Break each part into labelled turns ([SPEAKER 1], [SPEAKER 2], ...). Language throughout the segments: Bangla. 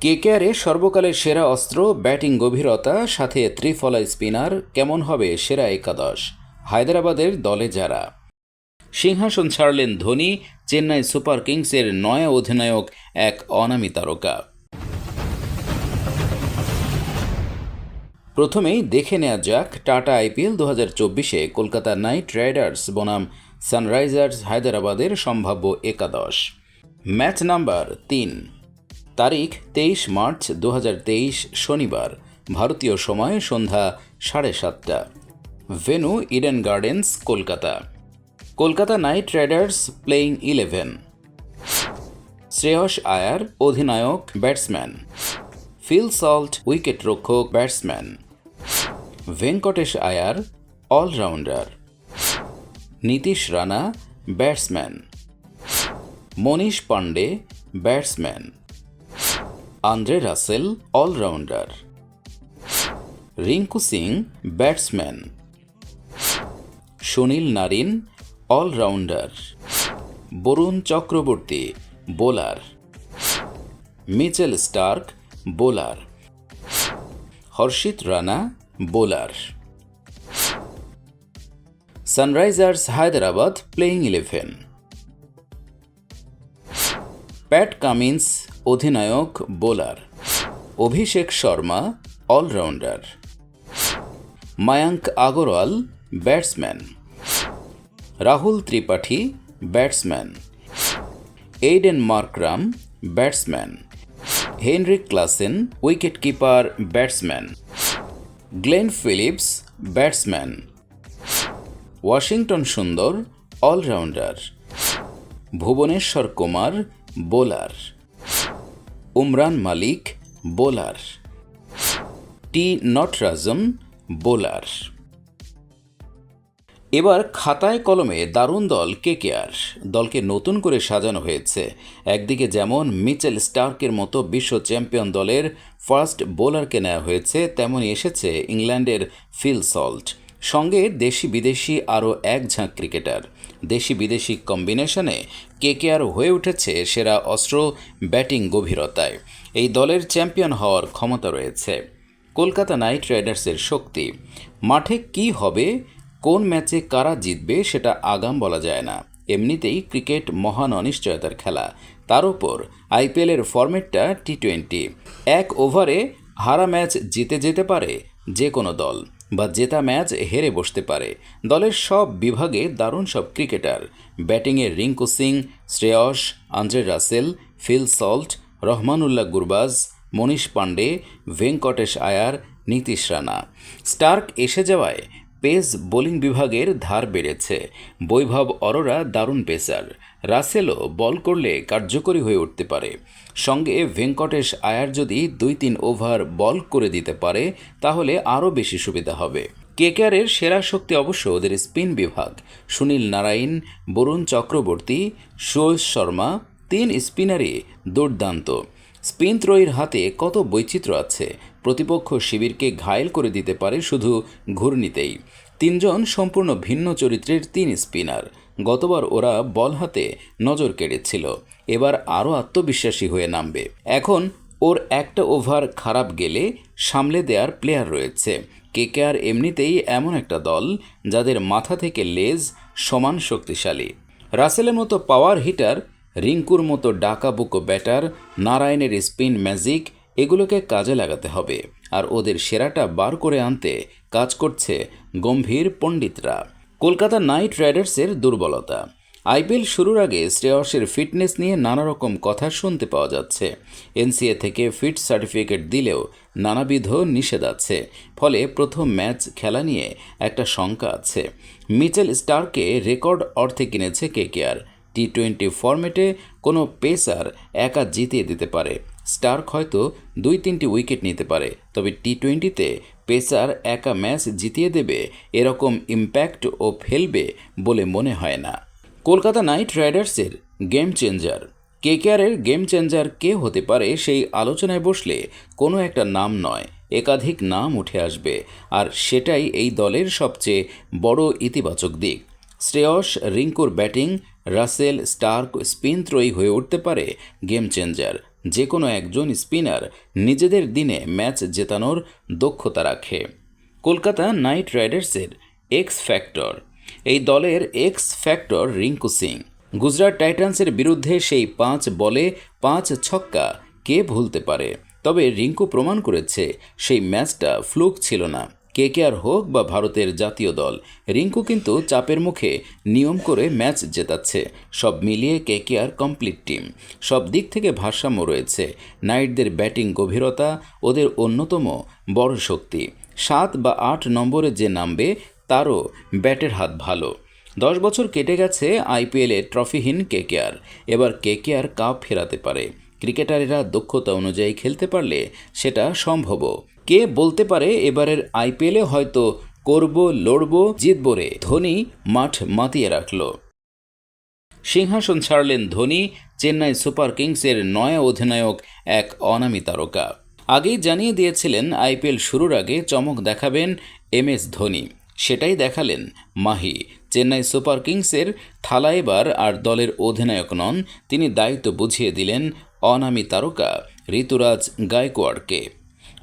[SPEAKER 1] কেকেআরে সর্বকালের সেরা অস্ত্র, ব্যাটিং গভীরতা, সাথে ত্রিফলা স্পিনার, কেমন হবে সেরা একাদশ? হায়দরাবাদের দলে যারা। সিংহাসন ছাড়লেন ধোনি, চেন্নাই সুপার কিংসের নয়া অধিনায়ক এক অনামী তারকা। প্রথমেই দেখে নেওয়া যাক টাটা আইপিএল দু হাজার চব্বিশে কলকাতা নাইট রাইডার্স বনাম সানরাইজার্স হায়দরাবাদের সম্ভাব্য একাদশ। ম্যাচ নাম্বার তিন। তারিখ তেইশ মার্চ দু হাজার তেইশ শনিবার। ভারতীয় সময় সন্ধ্যা সাড়ে সাতটা। Venue Eden Gardens Kolkata. Kolkata Knight Riders playing eleven. Shreyas Iyer, অধিনায়ক, ব্যাটসম্যান। ফিল সল্ট উইকেট রক্ষক batsman. Venkatesh Iyer, all rounder. Nitish Rana, batsman. Manish Pandey, batsman. Andre Russell, all rounder. Rinku Singh, batsman. Sunil Narine, all rounder. Varun Chakravarthy, bowler. Mitchell Starc, bowler. Harshit Rana, bowler. Sunrisers Hyderabad playing eleven. Pat Cummins অধিনায়ক, bowler. Abhishek Sharma, all rounder. Mayank Agarwal, batsman. Rahul Tripathi, batsman. Aiden Markram, batsman. Heinrich Klaasen wicket keeper batsman. Glenn Phillips, batsman. Washington Sundar, allrounder. Bhuvneshwar Kumar bowler. Umran Malik, bowler. T Natarajan bowler. এবার খাতায় কলমে দারুণ দল কেকেআর দলকে নতুন করে সাজানো হয়েছে। একদিকে যেমন মিচেল স্টার্কের মতো বিশ্ব চ্যাম্পিয়ন দলের ফার্স্ট বোলারকে নেওয়া হয়েছে তেমনই এসেছে ইংল্যান্ডের ফিল সল্ট। সঙ্গে দেশি বিদেশি আরও এক ঝাঁক ক্রিকেটার। দেশি বিদেশি কম্বিনেশনে কেকেআর হয়ে উঠেছে সেরা অস্ত্র ব্যাটিং গভীরতায়। এই দলের চ্যাম্পিয়ন হওয়ার ক্ষমতা রয়েছে। কলকাতা নাইট রাইডার্সের শক্তি। মাঠে কি হবে, কোন ম্যাচে কারা জিতবে সেটা আগাম বলা যায় না। এমনিতেই ক্রিকেট মহান অনিশ্চয়তার খেলা। তার উপর আইপিএলের ফরম্যাটটা টি টোয়েন্টি। এক ওভারে হারা ম্যাচ জিতে যেতে পারে যে কোনো দল। বা জেতা ম্যাচ হেরে বসতে পারে। দলের সব বিভাগে দারুণ সব ক্রিকেটার। ব্যাটিংয়ে Rinku Singh, Shreyas, Andre Russell, Phil Salt, Rahmanullah Gurbaz, Manish Pandey, Venkatesh Iyer, Nitish Rana. Starc এসে যাওয়ায় পেস বোলিং বিভাগের ধার বেড়েছে। বৈভব অরোরা দারুণ পেসার। রাসেলও বল করলে কার্যকরী হয়ে উঠতে পারে। সঙ্গে ভেঙ্কটেশ আয়ার যদি দুই তিন ওভার বল করে দিতে পারে, তাহলে আরও বেশি সুবিধা হবে। কেকেআরের সেরা শক্তি অবশ্য ওদের স্পিন বিভাগ। সুনীল নারায়ণ, বরুণ চক্রবর্তী সুয়স শর্মা, তিন স্পিনারই দুর্দান্ত। স্পিন ত্রয়ীর হাতে কত বৈচিত্র্য আছে, প্রতিপক্ষ শিবিরকে ঘায়েল করে দিতে পারে শুধু ঘূর্ণিতেই। তিনজন সম্পূর্ণ ভিন্ন চরিত্রের তিন স্পিনার। গতবার ওরা বল হাতে নজর কেড়েছিল। এবার আরও আত্মবিশ্বাসী হয়ে নামবে। এখন ওর একটা ওভার খারাপ গেলে সামলে দেওয়ার প্লেয়ার রয়েছে। কেকেআর এমনিতেই এমন একটা দল যাদের মাথা থেকে লেজ সমান শক্তিশালী। রাসেলের মতো পাওয়ার হিটার রিঙ্কুর মতো ডাকাবুকো ব্যাটার নারায়ণের স্পিন ম্যাজিক এগুলোকে কাজে লাগাতে হবে। আর ওদের সেরাটা বার করে আনতে কাজ করছে গম্ভীর পণ্ডিতরা। কলকাতা নাইট রাইডার্সের দুর্বলতা। আইপিএল শুরুর আগে শ্রেয়সের ফিটনেস নিয়ে নানা রকম কথা শুনতে পাওয়া যাচ্ছে। এনসিএ থেকে ফিট সার্টিফিকেট দিলেও নানাবিধ নিষেধ আছে। ফলে প্রথম ম্যাচ খেলা নিয়ে একটা শঙ্কা আছে। মিচেল স্টারকে রেকর্ড অর্থে কিনেছে কেকেআর। টি টোয়েন্টি ফরম্যাটে কোনো পেসার একা জিতিয়ে দিতে পারে। স্টার্ক হয়তো দুই তিনটি উইকেট নিতে পারে, তবে টি টোয়েন্টিতে পেসার একা ম্যাচ জিতিয়ে দেবে এরকম ইম্প্যাক্ট ও ফেলবে বলে মনে হয় না। কলকাতা নাইট রাইডার্সের গেম চেঞ্জার। কেকেআরের গেম চেঞ্জার কে হতে পারে সেই আলোচনায় বসলে কোনো একটা নাম নয়, একাধিক নাম উঠে আসবে, আর সেটাই এই দলের সবচেয়ে বড় ইতিবাচক দিক। শ্রেয়স, রিঙ্কুর ব্যাটিং, রাসেল, স্টার্ক স্পিন ত্রয়ী হয়ে উঠতে পারে গেম চেঞ্জার। যে কোনো একজন স্পিনার নিজেদের দিনে ম্যাচ জেতানোর দক্ষতা রাখে। কলকাতা নাইট রাইডার্সের এক্স ফ্যাক্টর এই দলের এক্স ফ্যাক্টর রিঙ্কু সিং। গুজরাট টাইটান্সের বিরুদ্ধে সেই পাঁচ বলে পাঁচ ছক্কা কে ভুলতে পারে? তবে রিঙ্কু প্রমাণ করেছে, সেই ম্যাচটা ফ্লুক ছিল না। কে কে আর হোক বা ভারতের জাতীয় দল, রিঙ্কু কিন্তু চাপের মুখে নিয়ম করে ম্যাচ জেতাচ্ছে। সব মিলিয়ে কে কে আর কমপ্লিট টিম সব দিক থেকে ভারসাম্য রয়েছে। নাইটদের ব্যাটিং গভীরতা, ওদের অন্যতম বড় শক্তি। সাত বা আট নম্বরে যে নামবে তারও ব্যাটের হাত ভালো। দশ বছর কেটে গেছে আইপিএলে ট্রফিহীন কেকেআর। এবার কেকেআর কাপ ফেরাতে পারে। ক্রিকেটারেরা দক্ষতা অনুযায়ী খেলতে পারলে সেটা সম্ভব। কে বলতে পারে এবারের আইপিএলে হয়তো করব, লড়ব, জিতব রে ধোনি মাঠ মাতিয়ে রাখল। সিংহাসন ছাড়লেন ধোনি, চেন্নাই সুপার কিংসের নয়া অধিনায়ক এক অনামী তারকা। আগেই জানিয়ে দিয়েছিলেন আইপিএল শুরুর আগে চমক দেখাবেন এম এস ধোনি। সেটাই দেখালেন মাহি। চেন্নাই সুপার কিংসের থালা এবার আর দলের অধিনায়ক নন, তিনি দায়িত্ব বুঝিয়ে দিলেন অনামী তারকা ঋতুরাজ গায়কোয়াড়কে।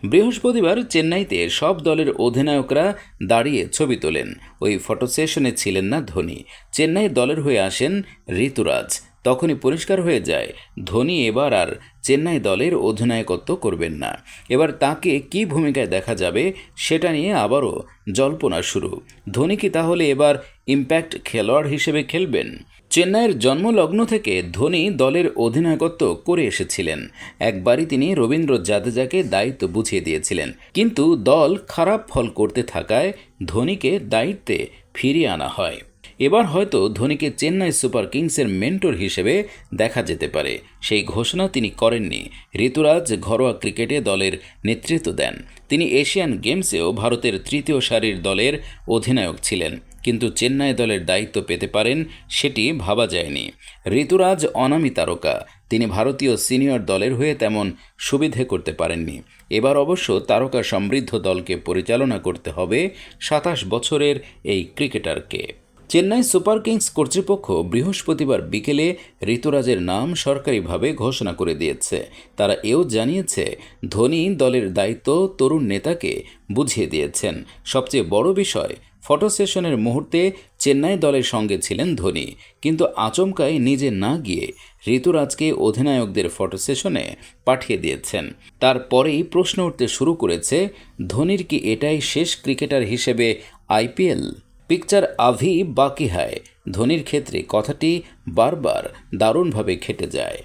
[SPEAKER 1] বৃহস্পতিবার চেন্নাইতে সব দলের অধিনায়করা দাঁড়িয়ে ছবি তোলেন। ওই ফটো সেশনে ছিলেন না ধোনি। চেন্নাই দলের হয়ে আসেন ঋতুরাজ। তখনই পরিষ্কার হয়ে যায়, ধোনি এবার আর চেন্নাই দলের অধিনায়কত্ব করবেন না। এবার তাকে কী ভূমিকায় দেখা যাবে, সেটা নিয়ে আবারও জল্পনা শুরু। ধোনি কি তাহলে এবার ইম্প্যাক্ট খেলোয়াড় হিসেবে খেলবেন? চেন্নাইয়ের জন্মলগ্ন থেকে ধোনি দলের অধিনায়কত্ব করে এসেছিলেন। একবারই তিনি রবীন্দ্র জাদেজাকে দায়িত্ব বুঝিয়ে দিয়েছিলেন। কিন্তু দল খারাপ ফল করতে থাকায় ধোনিকে দায়িত্বে ফিরিয়ে আনা হয়। এবার হয়তো ধোনিকে চেন্নাই সুপার কিংসের মেন্টর হিসেবে দেখা যেতে পারে। সেই ঘোষণা তিনি করেননি। ঋতুরাজ ঘরোয়া ক্রিকেটে দলের নেতৃত্ব দেন। তিনি এশিয়ান গেমসেও ভারতের তৃতীয় সারির দলের অধিনায়ক ছিলেন। কিন্তু চেন্নাই দলের দায়িত্ব পেতে পারেন সেটি ভাবা যায়নি। ঋতুরাজ অনামী তারকা। তিনি ভারতীয় সিনিয়র দলের হয়ে তেমন সুবিধে করতে পারেননি। এবার অবশ্য তারকা সমৃদ্ধ দলকে পরিচালনা করতে হবে সাতাশ বছরের এই ক্রিকেটারকে। চেন্নাই সুপার কিংস কর্তৃপক্ষ বৃহস্পতিবার বিকেলে ঋতুরাজের নাম সরকারিভাবে ঘোষণা করে দিয়েছে। তারা এও জানিয়েছে, ধোনি দলের দায়িত্ব তরুণ নেতাকে বুঝিয়ে দিয়েছেন। সবচেয়ে বড় বিষয়, ফটো সেশনের মুহূর্তে চেন্নাই দলের সঙ্গে ছিলেন ধোনি, কিন্তু আচমকাই নিজে না গিয়ে ঋতুরাজকে অধিনায়কদের ফটো সেশনে পাঠিয়ে দিয়েছেন। তারপরেই প্রশ্ন উঠতে শুরু করেছে, ধোনির কি এটাই শেষ ক্রিকেটার হিসেবে আইপিএল? পিকচার আভি বাকি হয়। ধোনির ক্ষেত্রে কথাটি বারবার দারুণভাবে খেটে যায়।